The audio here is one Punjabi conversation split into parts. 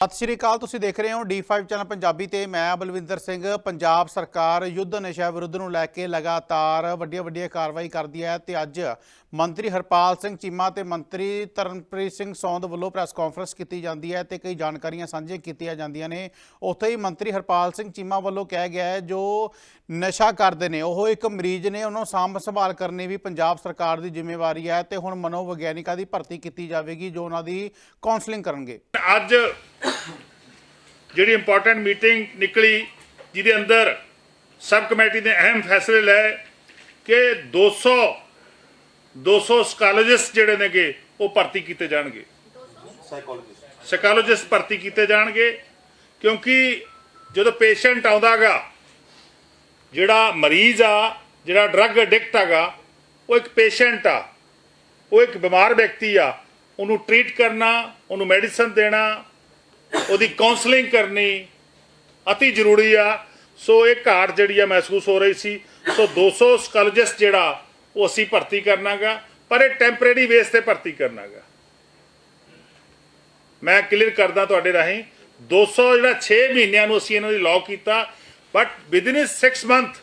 ਸਤਿ ਸ਼੍ਰੀ ਅਕਾਲ, ਤੁਸੀਂ ਦੇਖ ਰਹੇ ਹੋ D5 ਚੈਨਲ ਪੰਜਾਬੀ ਤੇ ਮੈਂ ਬਲਵਿੰਦਰ ਸਿੰਘ। ਪੰਜਾਬ ਸਰਕਾਰ ਯੁੱਧ ਨਸ਼ਾ ਵਿਰੁੱਧ ਨੂੰ ਲੈ ਕੇ ਲਗਾਤਾਰ ਵੱਡੀਆਂ ਵੱਡੀਆਂ ਕਾਰਵਾਈ ਕਰਦੀ ਹੈ ਤੇ ਅੱਜ ਮੰਤਰੀ ਹਰਪਾਲ ਸਿੰਘ ਚੀਮਾ ਤੇ ਮੰਤਰੀ ਤਰਨਪ੍ਰੀਤ ਸਿੰਘ ਸੌਂਦ ਵੱਲੋਂ ਪ੍ਰੈਸ ਕਾਨਫਰੰਸ ਕੀਤੀ ਜਾਂਦੀ ਹੈ ਤੇ ਕਈ ਜਾਣਕਾਰੀਆਂ ਸਾਂਝੀਆਂ ਕੀਤੀਆਂ ਜਾਂਦੀਆਂ ਨੇ। ਉੱਥੇ ਹੀ ਮੰਤਰੀ ਹਰਪਾਲ ਸਿੰਘ ਚੀਮਾ ਵੱਲੋਂ ਕਿਹਾ ਗਿਆ ਹੈ, ਜੋ ਨਸ਼ਾ ਕਰਦੇ ਨੇ, ਉਹ ਇੱਕ ਮਰੀਜ਼ ਨੇ, ਉਹਨਾਂ ਸਾਂਭ ਸੰਭਾਲ ਕਰਨੀ ਵੀ ਪੰਜਾਬ ਸਰਕਾਰ ਦੀ ਜ਼ਿੰਮੇਵਾਰੀ ਹੈ ਤੇ ਹੁਣ ਮਨੋਵਿਗਿਆਨਿਕਾਂ ਦੀ ਭਰਤੀ ਕੀਤੀ ਜਾਵੇਗੀ, ਜੋ ਉਹਨਾਂ ਦੀ ਕਾਉਂਸਲਿੰਗ ਕਰਨਗੇ। ਅੱਜ ਜਿਹੜੀ ਇੰਪੋਰਟੈਂਟ ਮੀਟਿੰਗ ਨਿਕਲੀ, ਜਿਹਦੇ ਅੰਦਰ ਸਬ ਕਮੇਟੀ ਨੇ ਅਹਿਮ ਫੈਸਲੇ ਲਏ ਕਿ 200 200 ਸਕਾਲੋਜਿਸਟ ਜਿਹੜੇ ਨੇਗੇ, ਉਹ ਭਰਤੀ ਕੀਤੇ ਜਾਣਗੇ। ਸਾਈਕੋਲੋਜਿਸਟ ਭਰਤੀ ਕੀਤੇ ਜਾਣਗੇ, ਕਿਉਂਕਿ ਜਦੋਂ ਪੇਸ਼ੈਂਟ ਆਉਂਦਾਗਾ, ਜਿਹੜਾ ਮਰੀਜ਼ ਆ, ਜਿਹੜਾ ਡਰੱਗ ਐਡਿਕਟ ਹੈਗਾ ਉਹ ਇੱਕ ਪੇਸ਼ੈਂਟ ਆ, ਉਹ ਇੱਕ ਬਿਮਾਰ ਵਿਅਕਤੀ ਆ, ਉਹਨੂੰ ਟ੍ਰੀਟ ਕਰਨਾ, ਉਹਨੂੰ ਮੈਡੀਸਨ ਦੇਣਾ ਉਹਦੀ ਕਾਉਂਸਲਿੰਗ ਕਰਨੀ ਅਤੀ ਜ਼ਰੂਰੀ ਆ। ਸੋ ਇਹ ਘਾਟ ਜਿਹੜੀ ਆ ਮਹਿਸੂਸ ਹੋ ਰਹੀ ਸੀ। ਸੋ 200 ਸਕਾਲੋਜਿਸਟ ਜਿਹੜਾ, ਉਹ ਅਸੀਂ ਭਰਤੀ ਕਰਨਾਗਾ, ਪਰ ਇਹ ਟੈਂਪਰੇਰੀ ਬੇਸ ਤੇ ਭਰਤੀ ਕਰਨਾਗਾ। ਮੈਂ ਕਲੀਅਰ ਕਰਦਾ ਤੁਹਾਡੇ ਰਾਹੀਂ 200 ਜਿਹੜਾ 6 ਮਹੀਨਿਆਂ ਨੂੰ ਅਸੀਂ ਇਹਨਾਂ ਦੀ ਲਾਅ ਕੀਤਾ ਬਟ ਵਿਦਿਨ 6 ਮੰਥ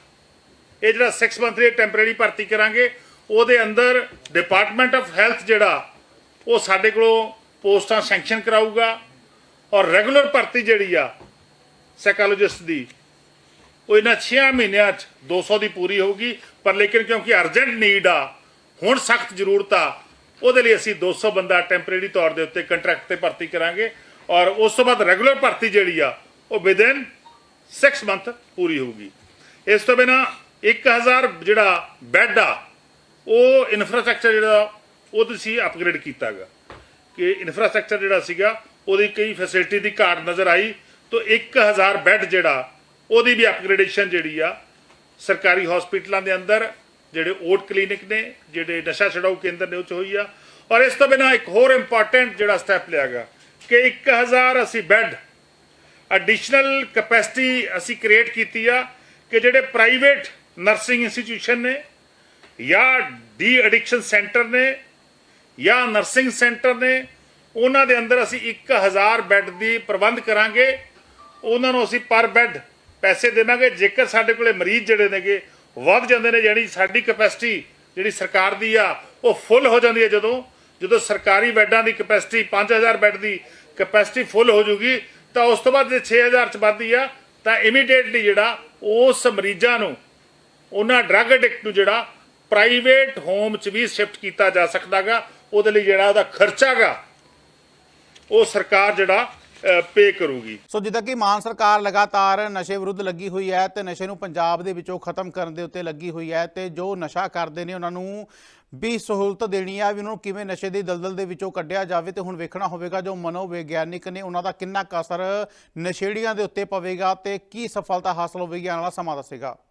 ਇਹ ਜਿਹੜਾ 6 ਮੰਥ ਦੀ ਟੈਂਪਰੇਰੀ ਭਰਤੀ ਕਰਾਂਗੇ, ਉਹਦੇ ਅੰਦਰ ਡਿਪਾਰਟਮੈਂਟ ਆਫ ਹੈਲਥ ਜਿਹੜਾ, ਉਹ ਸਾਡੇ ਕੋਲੋਂ ਪੋਸਟਾਂ ਸੈਂਕਸ਼ਨ ਕਰਾਊਗਾ। ਔਰ ਰੈਗੂਲਰ ਭਰਤੀ ਜਿਹੜੀ ਆ ਸਾਈਕੋਲੋਜਿਸਟ ਦੀ, ਉਹ ਇਹਨਾਂ 6 ਮਹੀਨਿਆਂ 'ਚ 200 ਦੀ ਪੂਰੀ ਹੋਊਗੀ। ਪਰ ਲੇਕਿਨ ਕਿਉਂਕਿ ਅਰਜੈਂਟ ਨੀਡ ਆ, ਹੁਣ ਸਖਤ ਜ਼ਰੂਰਤ ਆ, ਉਹਦੇ ਲਈ ਅਸੀਂ 200 ਬੰਦਾ ਟੈਂਪਰੇਰੀ ਤੌਰ ਦੇ ਉੱਤੇ ਕੰਟਰੈਕਟ ਤੇ ਭਰਤੀ ਕਰਾਂਗੇ। ਔਰ ਉਸ ਤੋਂ ਬਾਅਦ ਰੈਗੂਲਰ ਭਰਤੀ ਜਿਹੜੀ ਆ, ਉਹ ਵਿਦਿਨ 6 ਮੰਥ ਪੂਰੀ ਹੋਊਗੀ। ਇਸ ਤੋਂ ਬਿਨਾ 1000 ਜਿਹੜਾ ਬੈੱਡ ਆ, ਉਹ ਇਨਫਰਾਸਟ੍ਰਕਚਰ ਜਿਹੜਾ, ਉਹ ਤੁਸੀਂ ਅਪਗ੍ਰੇਡ ਕੀਤਾਗਾ। ਕਿ ਇਨਫਰਾਸਟ੍ਰਕਚਰ ਜਿਹੜਾ ਸੀਗਾ ਉਹਦੀ ਕਈ ਫੈਸਿਲਿਟੀ ਦੀ ਘਾਟ ਨਜ਼ਰ ਆਈ ਤਾਂ 1000 ਬੈੱਡ ਜਿਹੜਾ, ਉਹਦੀ ਵੀ ਅਪਗ੍ਰੇਡੇਸ਼ਨ ਜਿਹੜੀ ਆ, ਸਰਕਾਰੀ ਹਸਪੀਟਲਾਂ ਦੇ ਅੰਦਰ, ਜਿਹੜੇ ਓਟ ਕਲੀਨਿਕ ਨੇ, ਜਿਹੜੇ ਨਸ਼ਾ ਛਡਾਊ ਕੇਂਦਰ ਨੇ ਉਹ 'ਚ ਹੋਈ ਆ। ਔਰ ਇਸ ਤੋਂ ਬਿਨਾ ਇੱਕ ਹੋਰ ਇੰਪੋਰਟੈਂਟ ਜਿਹੜਾ ਸਟੈਪ ਲਿਆ ਗਿਆ ਕਿ 1000 ਅਸੀਂ ਬੈੱਡ ਐਡੀਸ਼ਨਲ ਕੈਪੈਸਿਟੀ ਅਸੀਂ ਕ੍ਰੀਏਟ ਕੀਤੀ ਆ ਕਿ ਜਿਹੜੇ ਪ੍ਰਾਈਵੇਟ ਨਰਸਿੰਗ ਇੰਸਟੀਟਿਊਸ਼ਨ ਨੇ ਜਾਂ ਡੀ ਐਡਿਕਸ਼ਨ ਸੈਂਟਰ ਨੇ ਜਾਂ ਨਰਸਿੰਗ ਸੈਂਟਰ ਨੇ ਉਹਨਾਂ ਦੇ ਅੰਦਰ ਅਸੀਂ 1000 ਬੈੱਡ ਦੀ ਪ੍ਰਬੰਧ ਕਰਾਂਗੇ। ਉਹਨਾਂ ਨੂੰ ਅਸੀਂ ਪਰ ਬੈੱਡ ਪੈਸੇ ਦੇਵਾਂਗੇ। ਜੇਕਰ ਸਾਡੇ ਕੋਲੇ ਮਰੀਜ਼ ਜਿਹੜੇ ਨੇਗੇ, ਵੱਧ ਜਾਂਦੇ ਨੇ ਜਿਹੜੀ ਸਾਡੀ ਕਪੈਸਿਟੀ ਜਿਹੜੀ ਸਰਕਾਰ ਦੀ ਆ, ਉਹ ਫੁੱਲ ਹੋ ਜਾਂਦੀ ਹੈ ਜਦੋਂ। ਜਦੋਂ ਸਰਕਾਰੀ ਬੈੱਡਾਂ ਦੀ ਕੈਪੈਸਿਟੀ 5000 ਬੈੱਡ ਦੀ ਕਪੈਸਿਟੀ ਫੁੱਲ ਹੋ ਜੂਗੀ, ਤਾਂ ਉਸ ਤੋਂ ਬਾਅਦ ਜੇ 6000 ਚ ਵੱਧਦੀ ਆ, ਤਾਂ ਇਮੀਡੀਏਟਲੀ ਜਿਹੜਾ ਉਸ ਮਰੀਜ਼ਾਂ ਨੂੰ, ਉਹਨਾਂ ਡਰੱਗ ਐਡਿਕਟ ਨੂੰ ਜਿਹੜਾ ਪ੍ਰਾਈਵੇਟ ਹੋਮ ਚ ਵੀ ਸ਼ਿਫਟ ਕੀਤਾ ਜਾ ਸਕਦਾਗਾ। ਉਹਦੇ ਲਈ ਜਿਹੜਾ ਉਹਦਾ ਖਰਚਾਗਾ ਉਹ ਸਰਕਾਰ ਜਿਹੜਾ ਪੇ ਕਰੂਗੀ। ਸੋ ਜਿੱਦਾਂ ਕਿ ਮਾਨ ਸਰਕਾਰ ਲਗਾਤਾਰ ਨਸ਼ੇ ਵਿਰੁੱਧ ਲੱਗੀ ਹੋਈ ਹੈ ਤੇ ਨਸ਼ੇ ਨੂੰ ਪੰਜਾਬ ਦੇ ਵਿੱਚੋਂ ਖਤਮ ਕਰਨ ਦੇ ਉੱਤੇ ਲੱਗੀ ਹੋਈ ਹੈ ਤੇ ਜੋ ਨਸ਼ਾ ਕਰਦੇ ਨੇ ਉਹਨਾਂ ਨੂੰ ਵੀ ਸਹੂਲਤ ਦੇਣੀ ਆ, ਵੀ ਉਹਨਾਂ ਨੂੰ ਕਿਵੇਂ ਨਸ਼ੇ ਦੀ ਦਲਦਲ ਦੇ ਵਿੱਚੋਂ ਕੱਢਿਆ ਜਾਵੇ ਤੇ ਹੁਣ ਵੇਖਣਾ ਹੋਵੇਗਾ ਜੋ ਮਨੋਵਿਗਿਆਨਿਕ ਨੇ ਉਹਨਾਂ ਦਾ ਕਿੰਨਾ ਕੁ ਅਸਰ ਨਸ਼ੇੜੀਆਂ ਦੇ ਉੱਤੇ ਪਵੇਗਾ ਤੇ ਕੀ ਸਫਲਤਾ ਹਾਸਲ ਹੋਵੇਗੀ ਆਉਣ ਵਾਲਾ ਸਮਾਂ ਦੱਸੇਗਾ।